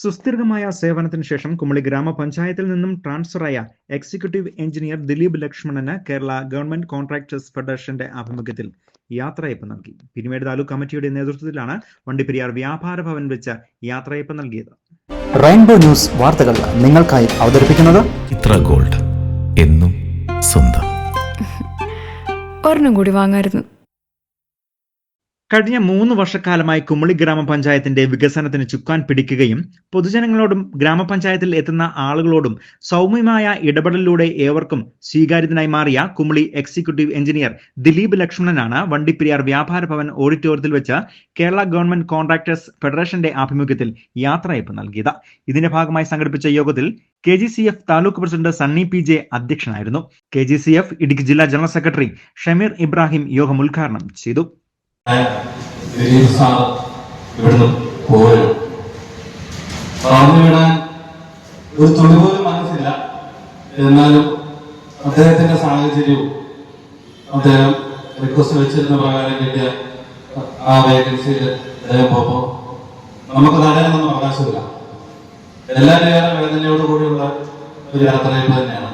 സുസ്ഥിരമായ സേവനത്തിന് ശേഷം കുമളി ഗ്രാമപഞ്ചായത്തിൽ നിന്നും ട്രാൻസ്ഫറായ എക്സിക്യൂട്ടീവ് എഞ്ചിനീയർ ദിലീപ് ലക്ഷ്മണന് കേരള ഗവൺമെന്റ് കോൺട്രാക്ടേഴ്സ് ഫെഡറേഷന്റെ ആഭിമുഖ്യത്തിൽ യാത്രയപ്പ് നൽകി. പിരിമേട് താലൂക്ക് കമ്മിറ്റിയുടെ നേതൃത്വത്തിലാണ് വണ്ടിപ്പെരിയാർ വ്യാപാര ഭവൻ വെച്ച് യാത്രയപ്പ് നൽകിയത്. റെയിൻബോ ന്യൂസ് വാർത്തകൾ നിങ്ങൾക്കായി അവതരിപ്പിക്കുന്നത് ഇത്ര ഗോൾഡ് എന്നും സ്വന്തം. ഒരെണ്ണം കൂടി വാങ്ങായിരുന്നു. കഴിഞ്ഞ മൂന്ന് വർഷക്കാലമായി കുമളി ഗ്രാമപഞ്ചായത്തിന്റെ വികസനത്തിന് ചുക്കാൻ പിടിക്കുകയും പൊതുജനങ്ങളോടും ഗ്രാമപഞ്ചായത്തിൽ എത്തുന്ന ആളുകളോടും സൗമ്യമായ ഇടപെടലിലൂടെ ഏവർക്കും സ്വീകാര്യതനായി മാറിയ കുമളി എക്സിക്യൂട്ടീവ് എഞ്ചിനീയർ ദിലീപ് ലക്ഷ്മണനാണ് വണ്ടിപ്പെരിയാർ വ്യാപാര ഭവൻ ഓഡിറ്റോറിയത്തിൽ വെച്ച് കേരള ഗവൺമെന്റ് കോൺട്രാക്ടേഴ്സ് ഫെഡറേഷന്റെ ആഭിമുഖ്യത്തിൽ യാത്രയപ്പ് നൽകിയത്. ഇതിന്റെ ഭാഗമായി സംഘടിപ്പിച്ച യോഗത്തിൽ K G C F taluk president Sunny P J അധ്യക്ഷനായിരുന്നു. K G C F Idukki ജില്ലാ ജനറൽ സെക്രട്ടറി ഷമീർ ഇബ്രാഹിം യോഗം ഉദ്ഘാടനം ചെയ്തു. ദിലീപ് സാർ ഇവിടുന്ന് പോരും. ഒരു തുണി പോലും മനസ്സില്ല എന്നാലും അദ്ദേഹത്തിന്റെ സാഹചര്യവും അദ്ദേഹം റിക്വസ്റ്റ് വെച്ചിരുന്ന പ്രകാരം കിട്ടിയ ആ വേക്കൻസിയിൽ അദ്ദേഹം പോകുമ്പോ നമുക്ക് തടയാനൊന്നും അവകാശമില്ല. എല്ലാവരും വേദനയോട് കൂടിയുള്ള ഒരു യാത്രയപ്പ് തന്നെയാണ്.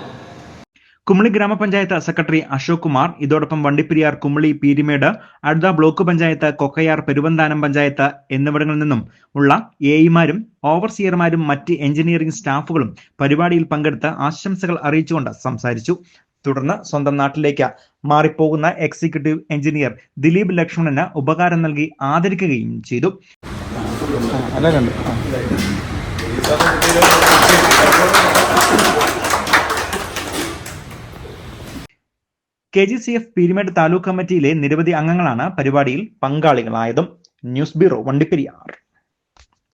കുമളി ഗ്രാമപഞ്ചായത്ത് സെക്രട്ടറി അശോക് കുമാർ ഇതോടൊപ്പം വണ്ടിപ്പെരിയാർ കുമളി പീരിമേട് അടുത്ത ബ്ലോക്ക് പഞ്ചായത്ത് കൊക്കയാർ പെരുവന്താനം പഞ്ചായത്ത് എന്നിവിടങ്ങളിൽ നിന്നും ഉള്ള എഇമാരും ഓവർസിയർമാരും മറ്റ് എഞ്ചിനീയറിംഗ് സ്റ്റാഫുകളും പരിപാടിയിൽ പങ്കെടുത്ത് ആശംസകൾ അറിയിച്ചുകൊണ്ട് സംസാരിച്ചു. തുടർന്ന് സ്വന്തം നാട്ടിലേക്ക് മാറിപ്പോകുന്ന എക്സിക്യൂട്ടീവ് എഞ്ചിനീയർ ദിലീപ് ലക്ഷ്മണന് ഉപകാരം നൽകി ആദരിക്കുകയും ചെയ്തു. K G C F Peermade taluk കമ്മിറ്റിയിലെ നിരവധി അംഗങ്ങളാണ് പരിപാടിയിൽ പങ്കാളികളായതും. News bureau Vandiperiyar.